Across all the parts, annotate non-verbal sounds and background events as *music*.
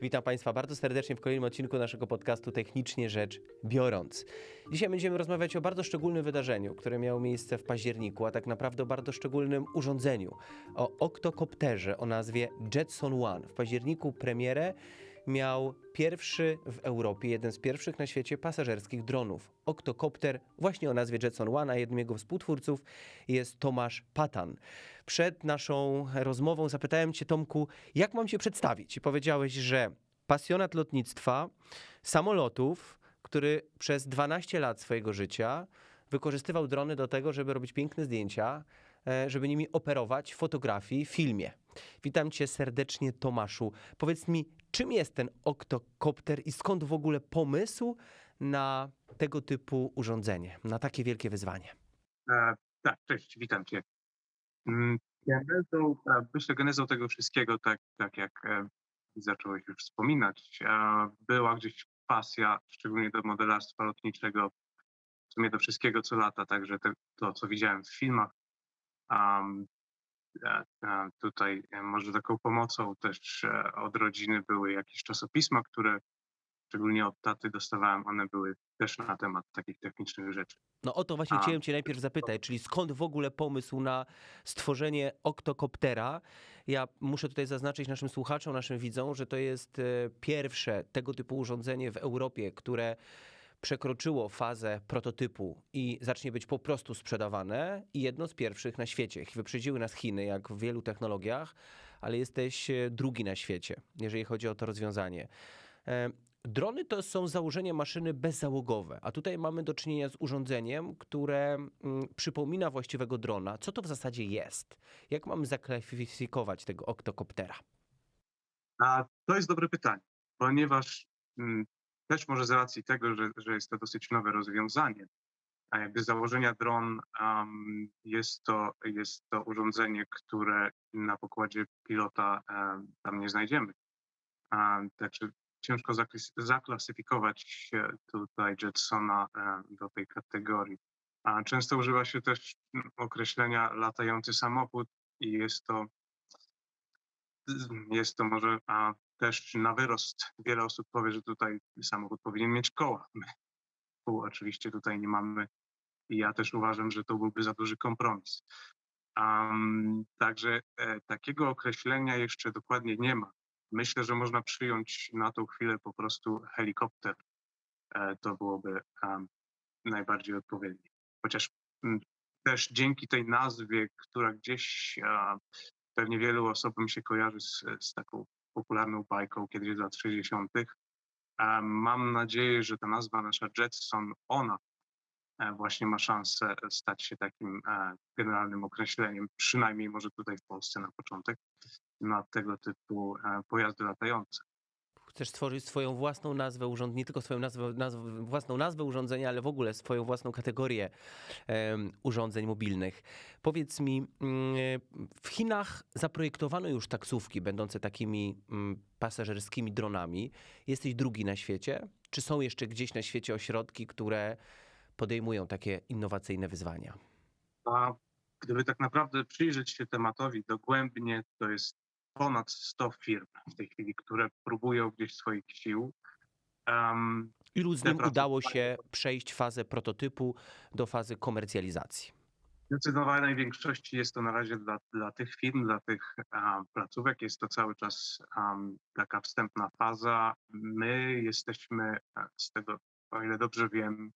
Witam Państwa bardzo serdecznie w kolejnym odcinku naszego podcastu Technicznie Rzecz Biorąc. Dzisiaj będziemy rozmawiać o bardzo szczególnym wydarzeniu, które miało miejsce w październiku, a tak naprawdę o bardzo szczególnym urządzeniu. O oktokopterze o nazwie Jetson One. W październiku premierę miał pierwszy w Europie, jeden z pierwszych na świecie pasażerskich dronów. Oktokopter właśnie o nazwie Jetson One, a jednym jego współtwórców jest Tomasz Patan. Przed naszą rozmową zapytałem cię, Tomku, jak mam się przedstawić? I powiedziałeś, że pasjonat lotnictwa, samolotów, który przez 12 lat swojego życia wykorzystywał drony do tego, żeby robić piękne zdjęcia, e, żeby nimi operować w fotografii, filmie. Witam cię serdecznie, Tomaszu. Powiedz mi, czym jest ten oktokopter i skąd w ogóle pomysł na tego typu urządzenie, na takie wielkie wyzwanie? E, tak, cześć, witam cię. Mm, Genezą, e, myślę, genezą tego wszystkiego, tak, tak jak e, zacząłeś już wspominać, e, była gdzieś pasja, szczególnie do modelarstwa lotniczego, w sumie do wszystkiego, co lata, także te, to, co widziałem w filmach. Um, tutaj e, może taką pomocą też e, od rodziny były jakieś czasopisma, które szczególnie od taty dostawałem, one były też na temat takich technicznych rzeczy. No o to właśnie A. chciałem cię najpierw zapytać, czyli skąd w ogóle pomysł na stworzenie oktokoptera? Ja muszę tutaj zaznaczyć naszym słuchaczom, naszym widzom, że to jest e, pierwsze tego typu urządzenie w Europie, które przekroczyło fazę prototypu i zacznie być po prostu sprzedawane i jedno z pierwszych na świecie. Wyprzedziły nas Chiny, jak w wielu technologiach, ale jesteś e, drugi na świecie, jeżeli chodzi o to rozwiązanie. E, Drony to są założenia maszyny bezzałogowe, a tutaj mamy do czynienia z urządzeniem, które mm, przypomina właściwego drona. Co to w zasadzie jest? Jak mamy zaklasyfikować tego oktokoptera? A to jest dobre pytanie, ponieważ mm, też może z racji tego, że, że jest to dosyć nowe rozwiązanie, a jakby z założenia dron um, jest, to, jest to urządzenie, które na pokładzie pilota um, tam nie znajdziemy. Um, także ciężko zaklas- zaklasyfikować tutaj Jetsona e, do tej kategorii. A często używa się też określenia latający samochód i jest to jest to może też na wyrost. Wiele osób powie, że tutaj samochód powinien mieć koła. My kół oczywiście tutaj nie mamy i ja też uważam, że to byłby za duży kompromis. Um, także e, takiego określenia jeszcze dokładnie nie ma. Myślę, że można przyjąć na tą chwilę po prostu helikopter. E, to byłoby um, najbardziej odpowiednie. Chociaż m, też dzięki tej nazwie, która gdzieś a, pewnie wielu osobom się kojarzy z, z taką popularną bajką kiedyś z lat 60. A mam nadzieję, że ta nazwa nasza Jetson, ona e, właśnie ma szansę stać się takim e, generalnym określeniem, przynajmniej może tutaj w Polsce na początek, na tego typu e, pojazdy latające. Chcesz stworzyć swoją własną nazwę urządzenia, nie tylko swoją nazwę, własną nazwę urządzenia, ale w ogóle swoją własną kategorię em, urządzeń mobilnych. Powiedz mi, mm, w Chinach zaprojektowano już taksówki będące takimi mm, pasażerskimi dronami. Jesteś drugi na świecie? Czy są jeszcze gdzieś na świecie ośrodki, które podejmują takie innowacyjne wyzwania? A gdyby tak naprawdę przyjrzeć się tematowi dogłębnie, to jest ponad 100 firm w tej chwili, które próbują gdzieś swoich sił. Um, Ilu z nim udało się przejść fazę prototypu do fazy komercjalizacji? W zdecydowanej większości jest to na razie dla, dla tych firm, dla tych a, placówek, jest to cały czas am, taka wstępna faza. My jesteśmy e, z tego, o ile dobrze wiem,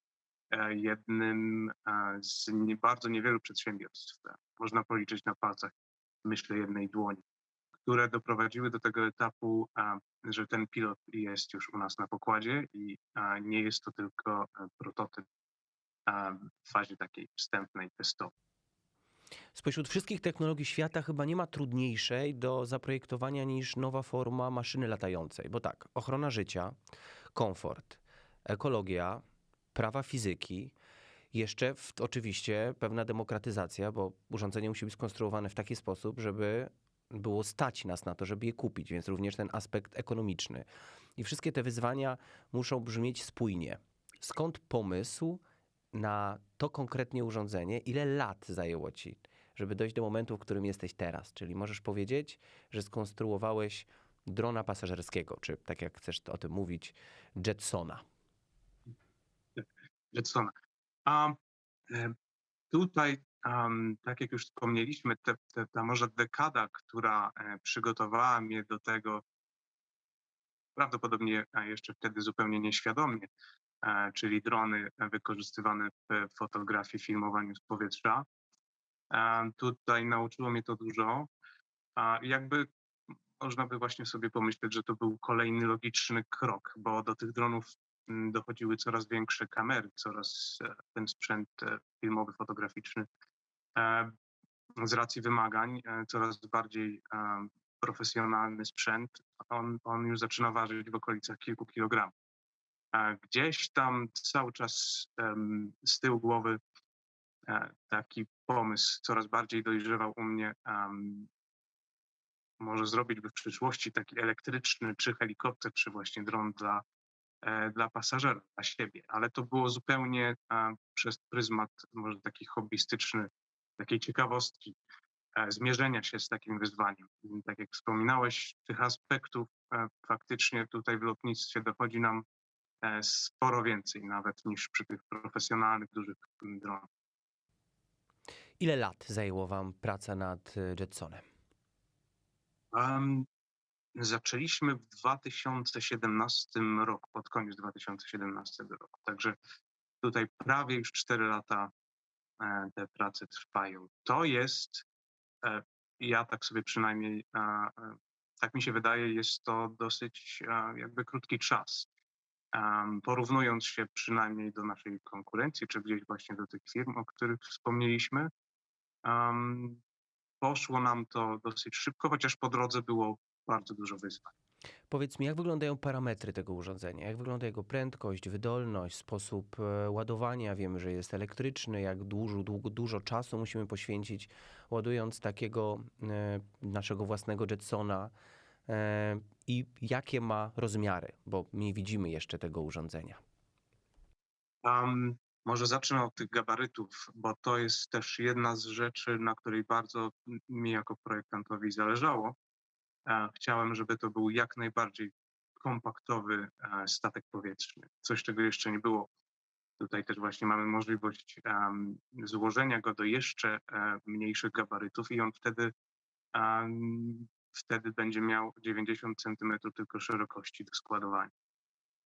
e, jednym e, z nie, bardzo niewielu przedsiębiorstw, można policzyć na palcach, myślę, jednej dłoni, które doprowadziły do tego etapu, że ten pilot jest już u nas na pokładzie i nie jest to tylko e, prototyp w fazie takiej wstępnej, testowej. Spośród wszystkich technologii świata chyba nie ma trudniejszej do zaprojektowania niż nowa forma maszyny latającej. Bo tak, ochrona życia, komfort, ekologia, prawa fizyki, jeszcze w, oczywiście pewna demokratyzacja, bo urządzenie musi być skonstruowane w taki sposób, żeby było stać nas na to, żeby je kupić, więc również ten aspekt ekonomiczny. I wszystkie te wyzwania muszą brzmieć spójnie. Skąd pomysł na to konkretnie urządzenie? Ile lat zajęło ci, żeby dojść do momentu, w którym jesteś teraz? Czyli możesz powiedzieć, że skonstruowałeś drona pasażerskiego, czy tak jak chcesz o tym mówić, Jetsona? Jetsona. A e, tutaj, um, tak jak już wspomnieliśmy, te, te, ta może dekada, która e, przygotowała mnie do tego, prawdopodobnie jeszcze wtedy zupełnie nieświadomie, e, czyli drony wykorzystywane w fotografii, filmowaniu z powietrza. E, tutaj nauczyło mnie to dużo. Jakby można by właśnie sobie pomyśleć, że to był kolejny logiczny krok, bo do tych dronów mm, dochodziły coraz większe kamery, coraz e, ten sprzęt filmowy, fotograficzny z racji wymagań coraz bardziej profesjonalny sprzęt, on, on już zaczyna ważyć w okolicach kilku kilogramów. Gdzieś tam cały czas z tyłu głowy e, taki pomysł coraz bardziej dojrzewał u mnie. Może zrobić by w przyszłości taki elektryczny, czy helikopter, czy właśnie dron dla, e, dla pasażerów, dla siebie. Ale to było zupełnie e, przez pryzmat może taki hobbystyczny, ciekawostki. E, zmierzenia się z takim wyzwaniem. Tak jak wspominałeś, tych aspektów e, faktycznie tutaj w lotnictwie dochodzi nam e, sporo więcej nawet niż przy tych profesjonalnych, dużych dronach. Ile lat zajęło Wam praca nad Jetsonem? Um, zaczęliśmy w 2017 roku, pod koniec 2017 roku. Także tutaj prawie już 4 lata te prace trwają. To jest E, ja tak sobie przynajmniej, e, tak mi się wydaje, jest to dosyć e, jakby krótki czas. Porównując się przynajmniej do naszej konkurencji, czy gdzieś właśnie do tych firm, o których wspomnieliśmy, poszło nam to dosyć szybko, chociaż po drodze było bardzo dużo wyzwań. Powiedz mi, jak wyglądają parametry tego urządzenia? Jak wygląda jego prędkość, wydolność, sposób e, ładowania? Wiemy, że jest elektryczny. Jak dużo, długo, dużo czasu musimy poświęcić ładując takiego e, naszego własnego Jetsona e, i jakie ma rozmiary, bo nie widzimy jeszcze tego urządzenia. Um, może zacznę od tych gabarytów, bo to jest też jedna z rzeczy, na której bardzo mi jako projektantowi zależało Chciałem, żeby to był jak najbardziej kompaktowy e, statek powietrzny. Coś, czego jeszcze nie było. Tutaj też właśnie mamy możliwość złożenia go do jeszcze um, mniejszych gabarytów i on wtedy, wtedy będzie miał 90 cm tylko szerokości do składowania.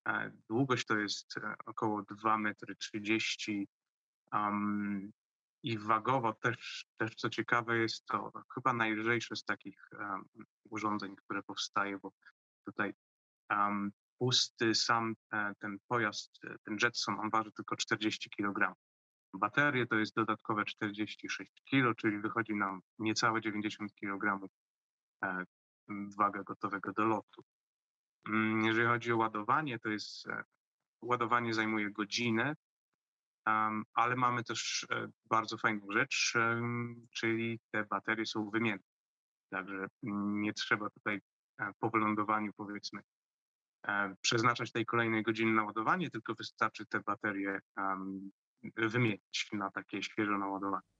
E, długość to jest około 2 metry 30 um, i wagowo też, też co ciekawe jest to chyba najlżejsze z takich um, urządzeń, które powstaje, bo tutaj um, pusty sam e, ten pojazd, e, ten Jetson, on waży tylko 40 kg. Baterie to jest dodatkowe 46 kg, czyli wychodzi nam niecałe 90 kg e, waga gotowego do lotu. Mm, jeżeli chodzi o ładowanie, to jest e, ładowanie zajmuje godzinę, ale mamy też e, bardzo fajną rzecz, czyli te baterie są wymienne. Także nie trzeba tutaj e, po wylądowaniu, powiedzmy, e, przeznaczać tej kolejnej godziny na ładowanie, tylko wystarczy te baterie wymienić na takie świeżo naładowanie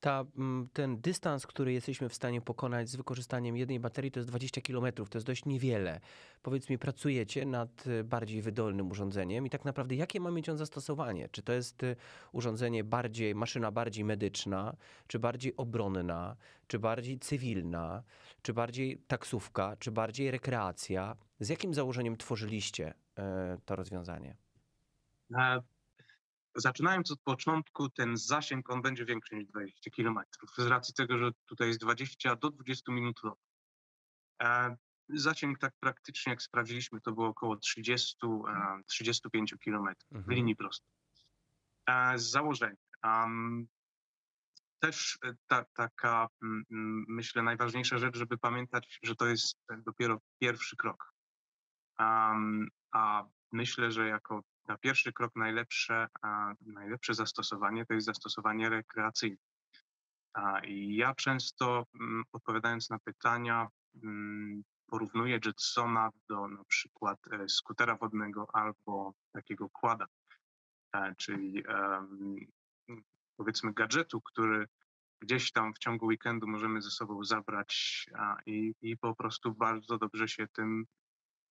ta, mm, ten dystans, który jesteśmy w stanie pokonać z wykorzystaniem jednej baterii, to jest 20 km. To jest dość niewiele. Powiedz mi, pracujecie nad y, bardziej wydolnym urządzeniem i tak naprawdę jakie ma mieć on zastosowanie? Czy to jest y, urządzenie bardziej, maszyna bardziej medyczna, czy bardziej obronna, czy bardziej cywilna, czy bardziej taksówka, czy bardziej rekreacja? Z jakim założeniem tworzyliście e, to rozwiązanie? E, zaczynając od początku, ten zasięg on będzie większy niż 20 km, z racji tego, że tutaj jest 20 do 20 minut lotu. E, zasięg tak praktycznie, jak sprawdziliśmy, to było około 30, 35 km mhm. w linii prostej. E, z założenia. Też ta, taka, myślę, najważniejsza rzecz, żeby pamiętać, że to jest dopiero pierwszy krok. a myślę, że jako na pierwszy krok najlepsze, najlepsze zastosowanie to jest zastosowanie rekreacyjne. I ja często mm, odpowiadając na pytania, mm, porównuję Jetsona do na przykład e, skutera wodnego albo takiego kłada, e, czyli powiedzmy gadżetu, który gdzieś tam w ciągu weekendu możemy ze sobą zabrać i, i po prostu bardzo dobrze się tym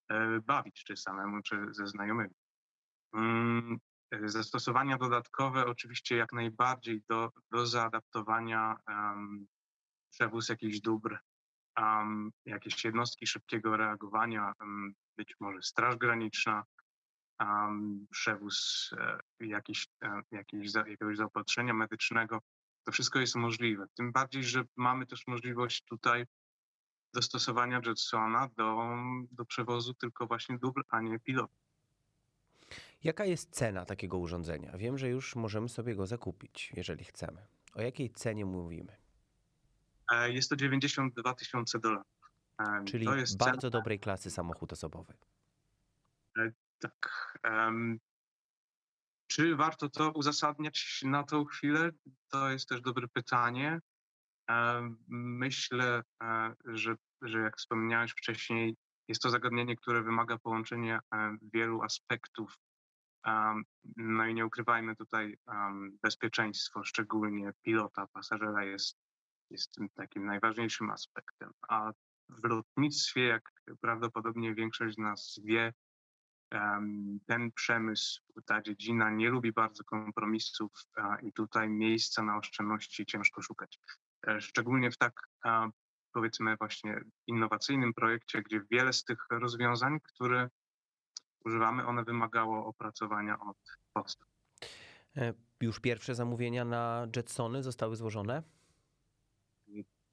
e, bawić, czy samemu, czy ze znajomymi. Mm, e, zastosowania dodatkowe oczywiście jak najbardziej do, do zaadaptowania um, przewóz jakichś dóbr, um, jakieś jednostki szybkiego reagowania, um, być może Straż Graniczna, um, przewóz e, jakiś, e, jakiegoś zaopatrzenia medycznego. To wszystko jest możliwe. Tym bardziej, że mamy też możliwość tutaj dostosowania Jetsona do, do przewozu tylko właśnie dóbr, a nie pilotów. Jaka jest cena takiego urządzenia? Wiem, że już możemy sobie go zakupić, jeżeli chcemy. O jakiej cenie mówimy? E, Jest to 92 tysiące dolarów. E, Czyli to jest bardzo cena, dobrej klasy samochód osobowy. tak. em, Czy warto to uzasadniać na tą chwilę? To jest też dobre pytanie. Myślę, e, że, że jak wspomniałeś wcześniej, jest to zagadnienie, które wymaga połączenia e, wielu aspektów. No i nie ukrywajmy tutaj, bezpieczeństwo, szczególnie pilota, pasażera jest, jest tym takim najważniejszym aspektem. A w lotnictwie, jak prawdopodobnie większość z nas wie, ten przemysł, ta dziedzina nie lubi bardzo kompromisów i tutaj miejsca na oszczędności ciężko szukać. E, Szczególnie w tak, powiedzmy, właśnie innowacyjnym projekcie, gdzie wiele z tych rozwiązań, które używamy, one wymagało opracowania od podstaw. E, Już pierwsze zamówienia na Jetsony zostały złożone?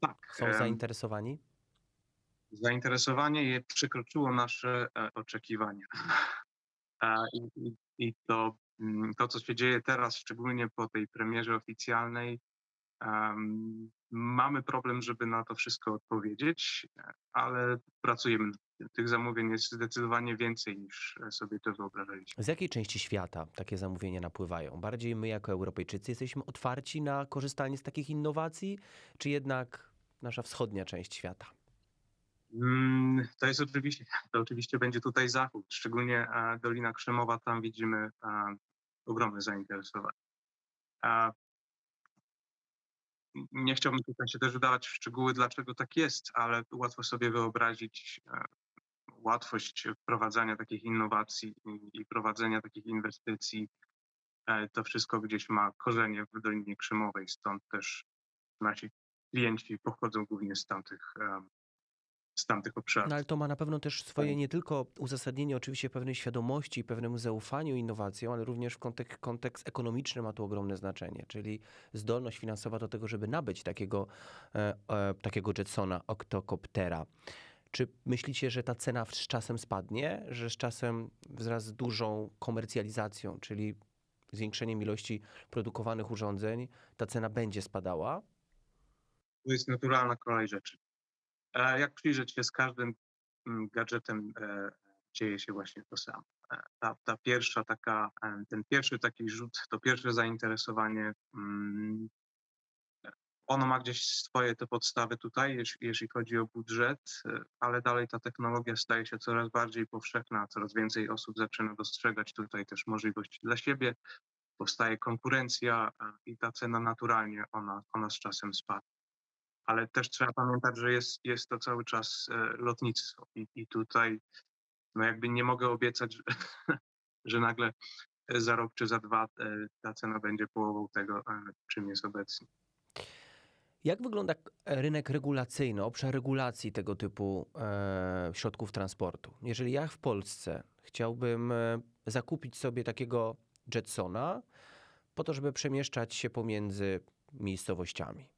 Tak, Są zainteresowani? zainteresowanie je przekroczyło nasze e, oczekiwania. I, i, I to, mm, to, co się dzieje teraz, szczególnie po tej premierze oficjalnej, mamy problem, żeby na to wszystko odpowiedzieć, ale pracujemy nad tym. Tych zamówień jest zdecydowanie więcej niż sobie to wyobrażaliśmy. Z jakiej części świata takie zamówienia napływają? Bardziej my, jako Europejczycy, jesteśmy otwarci na korzystanie z takich innowacji, czy jednak nasza wschodnia część świata? Mm, To jest oczywiście, *laughs* to oczywiście będzie tutaj zachód, szczególnie e, Dolina Krzemowa, tam widzimy e, ogromne zainteresowanie. Nie chciałbym tutaj się też wdawać w szczegóły, dlaczego tak jest, ale łatwo sobie wyobrazić e, łatwość wprowadzania takich innowacji i, i prowadzenia takich inwestycji. E, To wszystko gdzieś ma korzenie w Dolinie Krzemowej, stąd też nasi klienci pochodzą głównie z tamtych, e, z tamtych obszarów. No ale to ma na pewno też swoje nie tylko uzasadnienie oczywiście pewnej świadomości i pewnemu zaufaniu innowacjom, ale również w kontek- kontekst ekonomiczny ma tu ogromne znaczenie, czyli zdolność finansowa do tego, żeby nabyć takiego, e, e, takiego Jetsona, oktokoptera. Czy myślicie, że ta cena z czasem spadnie, że z czasem wraz z dużą komercjalizacją, czyli zwiększeniem ilości produkowanych urządzeń, ta cena będzie spadała? To jest naturalna kolej rzeczy. Jak przyjrzeć się z każdym mm, gadżetem, e, dzieje się właśnie to samo. E, Ta, ta pierwsza taka, e, ten pierwszy taki rzut, to pierwsze zainteresowanie, mm, ono ma gdzieś swoje te podstawy tutaj, jeśli chodzi o budżet, ale dalej ta technologia staje się coraz bardziej powszechna, coraz więcej osób zaczyna dostrzegać tutaj też możliwości dla siebie, powstaje konkurencja i ta cena naturalnie, ona, ona z czasem spada ale też trzeba pamiętać, że jest, jest to cały czas e, lotnictwo i, i tutaj no jakby nie mogę obiecać, że, *laughs* że nagle e, za rok czy za dwa e, ta cena będzie połową tego, czym jest obecnie. Jak wygląda rynek regulacyjny, obszar regulacji tego typu e, środków transportu? Jeżeli ja w Polsce chciałbym zakupić sobie takiego Jetsona po to, żeby przemieszczać się pomiędzy miejscowościami,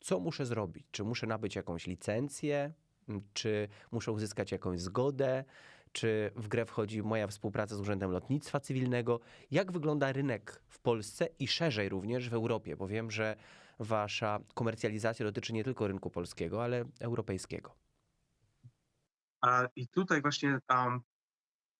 co muszę zrobić? Czy muszę nabyć jakąś licencję? M, Czy muszę uzyskać jakąś zgodę? Czy w grę wchodzi moja współpraca z Urzędem Lotnictwa Cywilnego? Jak wygląda rynek w Polsce i szerzej również w Europie? Bo wiem, że wasza komercjalizacja dotyczy nie tylko rynku polskiego, ale europejskiego. I tutaj właśnie um,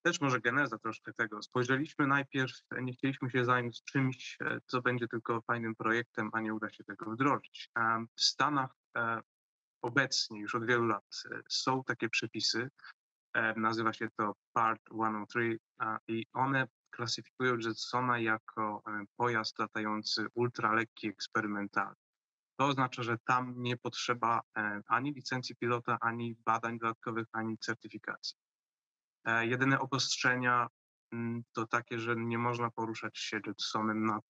też może geneza troszkę tego. Spojrzeliśmy najpierw, nie chcieliśmy się zająć czymś, e, co będzie tylko fajnym projektem, a nie uda się tego wdrożyć. W Stanach e, obecnie już od wielu lat e, są takie przepisy, nazywa się to Part 103 a, i one klasyfikują Jetsona jako pojazd latający ultralekki, eksperymentalny. To oznacza, że tam nie potrzeba ani licencji pilota, ani badań dodatkowych, ani certyfikacji. E, jedyne obostrzenia mm, to takie, że nie można poruszać się jetsonem nad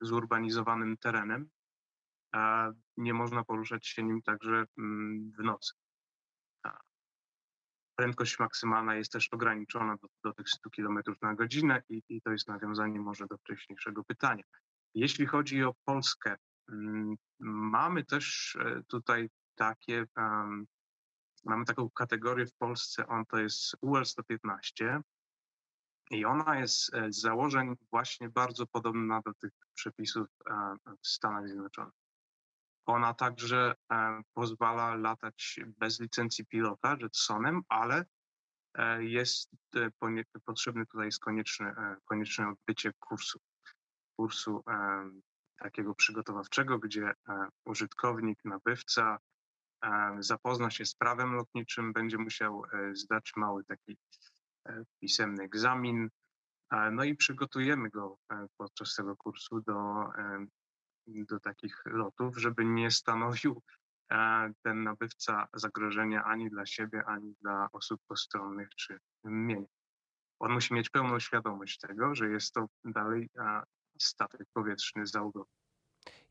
zurbanizowanym terenem. Nie można poruszać się nim także mm, w nocy. Prędkość maksymalna jest też ograniczona do, do tych 100 km na godzinę i, i to jest nawiązanie może do wcześniejszego pytania. Jeśli chodzi o Polskę, mm, mamy też e, tutaj takie, mamy taką kategorię w Polsce, on to jest UL 115 i ona jest e, z założeń właśnie bardzo podobna do tych przepisów e, w Stanach Zjednoczonych. Ona także pozwala latać bez licencji pilota jetsonem, ale jest potrzebny tutaj jest konieczne, konieczne odbycie kursu kursu takiego przygotowawczego, gdzie e, użytkownik, nabywca e, zapozna się z prawem lotniczym, będzie musiał e, zdać mały taki pisemny egzamin, no i przygotujemy go podczas tego kursu do, do takich lotów, żeby nie stanowił ten nabywca zagrożenia ani dla siebie, ani dla osób postronnych czy mienia. On musi mieć pełną świadomość tego, że jest to dalej statek powietrzny załogowy.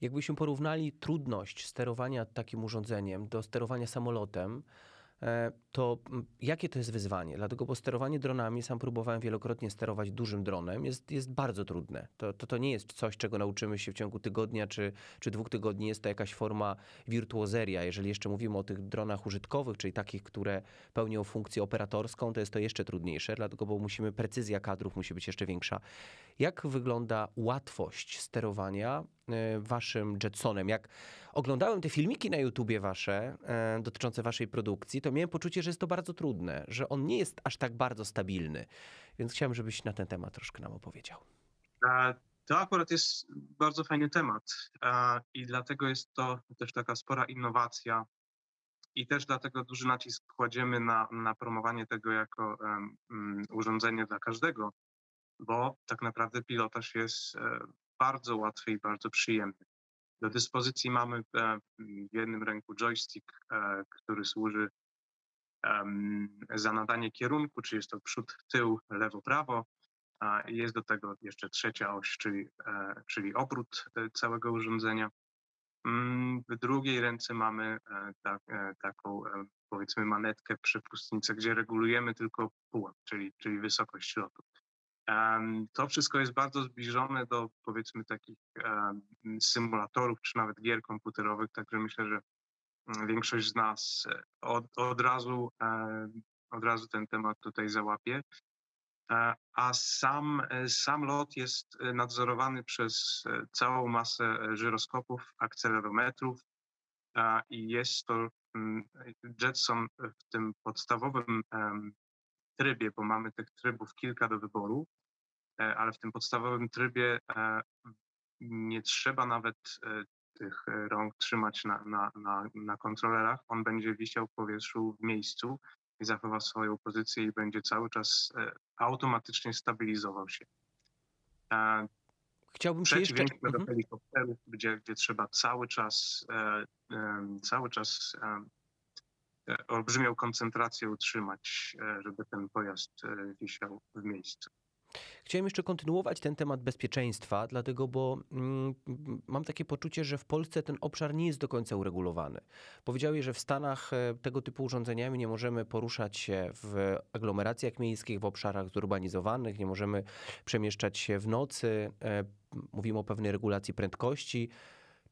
Jakbyśmy porównali trudność sterowania takim urządzeniem do sterowania samolotem, E, to jakie to jest wyzwanie? Dlatego, bo sterowanie dronami, sam próbowałem wielokrotnie sterować dużym dronem, jest, jest bardzo trudne. To, to, to nie jest coś, czego nauczymy się w ciągu tygodnia czy, czy dwóch tygodni. Jest to jakaś forma wirtuozeria. Jeżeli jeszcze mówimy o tych dronach użytkowych, czyli takich, które pełnią funkcję operatorską, to jest to jeszcze trudniejsze, dlatego, bo musimy, precyzja kadrów musi być jeszcze większa. Jak wygląda łatwość sterowania e, waszym Jetsonem? Jak oglądałem te filmiki na YouTubie wasze, e, dotyczące waszej produkcji, to miałem poczucie, że jest to bardzo trudne, że on nie jest aż tak bardzo stabilny. Więc chciałem, żebyś na ten temat troszkę nam opowiedział. To akurat jest bardzo fajny temat i dlatego jest to też taka spora innowacja i też dlatego duży nacisk kładziemy na, na promowanie tego jako um, urządzenie dla każdego, bo tak naprawdę pilotaż jest e, bardzo łatwy i bardzo przyjemny. Do dyspozycji mamy e, w jednym ręku joystick, e, który służy za nadanie kierunku, czy jest to przód, tył, lewo, prawo. Jest do tego jeszcze trzecia oś, czyli, czyli obrót całego urządzenia. Mm, w drugiej ręce mamy tak, taką, powiedzmy, manetkę, przepustnicę, gdzie regulujemy tylko pułap, czyli, czyli wysokość lotu. To wszystko jest bardzo zbliżone do powiedzmy takich symulatorów czy nawet gier komputerowych, także myślę, że mm, większość z nas e, od, od, razu, od razu ten temat tutaj załapie. E, a sam, e, sam lot jest nadzorowany przez całą masę żyroskopów, akcelerometrów i jest to mm, Jetson w tym podstawowym trybie, bo mamy tych trybów kilka do wyboru, ale w tym podstawowym trybie e, nie trzeba nawet e, tych rąk trzymać na, na, na, na kontrolerach. On będzie wisiał w powietrzu w miejscu i zachowa swoją pozycję i będzie cały czas automatycznie stabilizował się. Chciałbym się jeszcze... do mhm. helikopterów, gdzie, gdzie trzeba cały czas, cały czas E, olbrzymią koncentrację utrzymać, e, żeby ten pojazd e, wisiał w miejscu. Chciałem jeszcze kontynuować ten temat bezpieczeństwa, dlatego, bo mm, mam takie poczucie, że w Polsce ten obszar nie jest do końca uregulowany. Powiedziałeś, że w Stanach tego typu urządzeniami nie możemy poruszać się w aglomeracjach miejskich, w obszarach zurbanizowanych, nie możemy przemieszczać się w nocy. Mówimy o pewnej regulacji prędkości.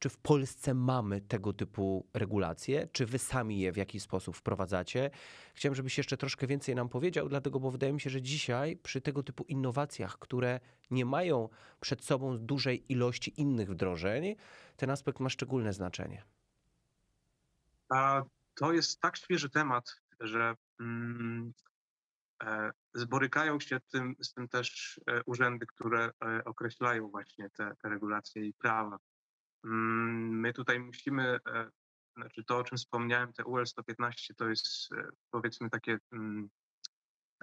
Czy w Polsce mamy tego typu regulacje? Czy wy sami je w jakiś sposób wprowadzacie? Chciałem, żebyś jeszcze troszkę więcej nam powiedział, dlatego, bo wydaje mi się, że dzisiaj przy tego typu innowacjach, które nie mają przed sobą dużej ilości innych wdrożeń, ten aspekt ma szczególne znaczenie. A to jest tak świeży temat, że mm, e, zborykają się tym, z tym też e, urzędy, które e, określają właśnie te, te regulacje i prawa. Mm, my tutaj musimy, e, znaczy to, o czym wspomniałem, te UL 115 to jest e, powiedzmy takie mm,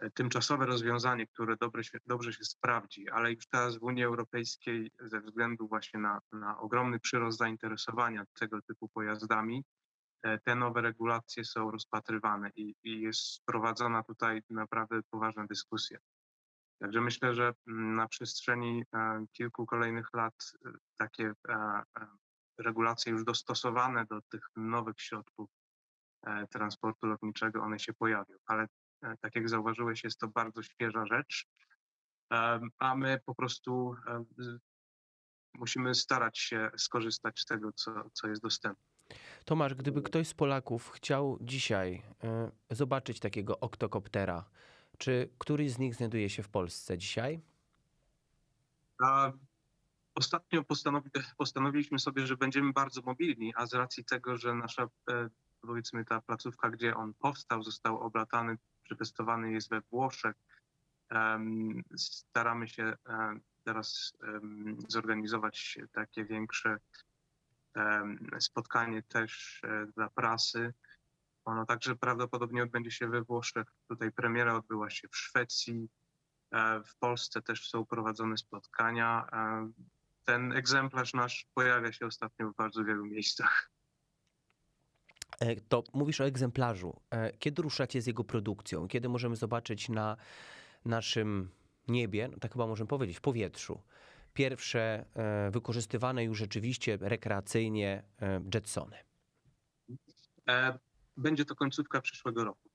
e, tymczasowe rozwiązanie, które dobre się, dobrze się sprawdzi, ale już teraz w Unii Europejskiej ze względu właśnie na, na ogromny przyrost zainteresowania tego typu pojazdami, te nowe regulacje są rozpatrywane i, i jest prowadzona tutaj naprawdę poważna dyskusja. Także myślę, że mm, na przestrzeni e, kilku kolejnych lat takie regulacje już dostosowane do tych nowych środków transportu lotniczego, one się pojawią. Ale E, tak jak zauważyłeś, jest to bardzo świeża rzecz, a my po prostu musimy starać się skorzystać z tego, co, co jest dostępne. Tomasz, gdyby ktoś z Polaków chciał dzisiaj e, zobaczyć takiego oktokoptera, czy któryś z nich znajduje się w Polsce dzisiaj? A ostatnio postanowi, postanowiliśmy sobie, że będziemy bardzo mobilni, a z racji tego, że nasza, e, powiedzmy, ta placówka, gdzie on powstał, został oblatany przetestowany jest we Włoszech. Staramy się teraz zorganizować takie większe spotkanie też e, dla prasy. Ono także prawdopodobnie odbędzie się we Włoszech. Tutaj premiera odbyła się w Szwecji. E, w Polsce też są prowadzone spotkania. E, ten egzemplarz nasz pojawia się ostatnio w bardzo wielu miejscach. E, to mówisz o egzemplarzu. Kiedy ruszacie z jego produkcją? Kiedy możemy zobaczyć na naszym niebie, no tak chyba możemy powiedzieć, w powietrzu, pierwsze wykorzystywane już rzeczywiście rekreacyjnie Jetsony? Będzie to końcówka przyszłego roku.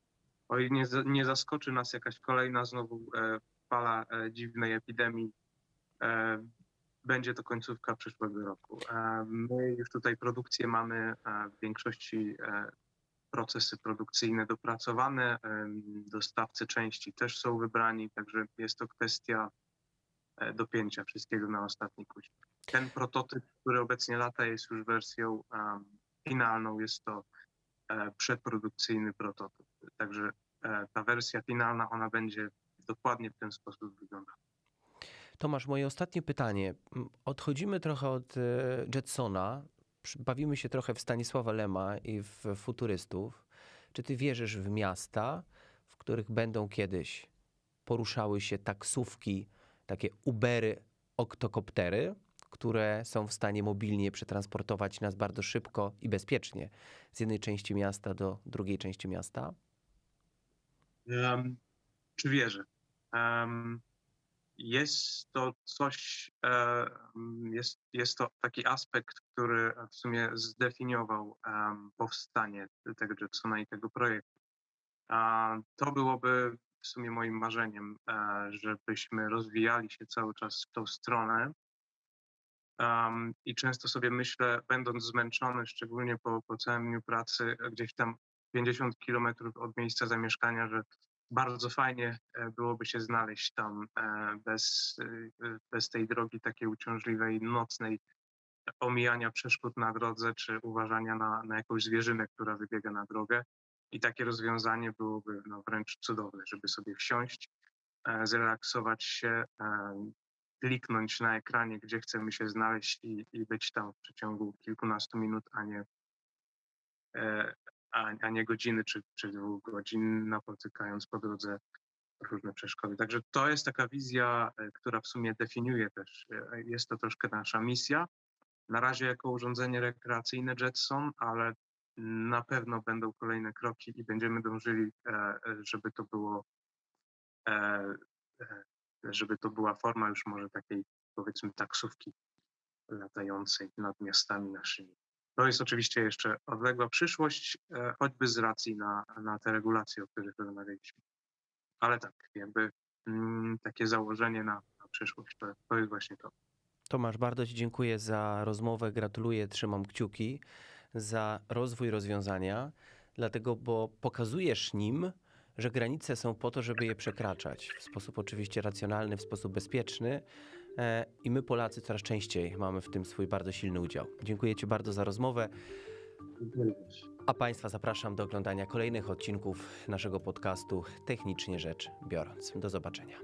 O ile nie, nie zaskoczy nas jakaś kolejna znowu fala dziwnej epidemii, będzie to końcówka przyszłego roku. E, my już tutaj produkcję mamy e, w większości e, procesy produkcyjne dopracowane, dostawcy części też są wybrani, także jest to kwestia dopięcia wszystkiego na ostatni kuź. Ten prototyp, który obecnie lata, jest już wersją finalną, jest to przedprodukcyjny prototyp. Także ta wersja finalna, ona będzie dokładnie w ten sposób wyglądała. Tomasz, moje ostatnie pytanie. Odchodzimy trochę od e, Jetsona, bawimy się trochę w Stanisława Lema i w futurystów. Czy ty wierzysz w miasta, w których będą kiedyś poruszały się taksówki, takie Ubery, oktokoptery, które są w stanie mobilnie przetransportować nas bardzo szybko i bezpiecznie z jednej części miasta do drugiej części miasta? Um, czy wierzę? Um, jest to coś, e, jest, jest to taki aspekt, który w sumie zdefiniował powstanie tego Jetsona i tego projektu. To byłoby w sumie moim marzeniem, e, żebyśmy rozwijali się cały czas w tą stronę. I często sobie myślę, będąc zmęczony, szczególnie po, po całym dniu pracy, gdzieś tam 50 kilometrów od miejsca zamieszkania, że bardzo fajnie e, byłoby się znaleźć tam e, bez, e, bez tej drogi takiej uciążliwej, nocnej, omijania przeszkód na drodze, czy uważania na, na jakąś zwierzynę, która wybiega na drogę. I takie rozwiązanie byłoby no, wręcz cudowne, żeby sobie wsiąść, zrelaksować się, kliknąć na ekranie, gdzie chcemy się znaleźć i, i być tam w przeciągu kilkunastu minut, a nie a, a nie godziny czy, czy dwóch godzin, napotykając po drodze różne przeszkody. Także to jest taka wizja, e, która w sumie definiuje też, e, jest to troszkę nasza misja. Na razie jako urządzenie rekreacyjne Jetson, ale na pewno będą kolejne kroki i będziemy dążyli, e, żeby to było, żeby to była forma już może takiej powiedzmy taksówki latającej nad miastami naszymi. To jest oczywiście jeszcze odległa przyszłość, e, choćby z racji na, na te regulacje, o których rozmawialiśmy. Ale tak, jakby mm, takie założenie na, na przyszłość to, to jest właśnie to. Tomasz, bardzo Ci dziękuję za rozmowę, gratuluję, trzymam kciuki za rozwój rozwiązania, dlatego, bo pokazujesz nim, że granice są po to, żeby je przekraczać w sposób oczywiście racjonalny, w sposób bezpieczny, E, i my Polacy coraz częściej mamy w tym swój bardzo silny udział. Dziękuję Ci bardzo za rozmowę. A Państwa zapraszam do oglądania kolejnych odcinków naszego podcastu Technicznie Rzecz Biorąc. Do zobaczenia.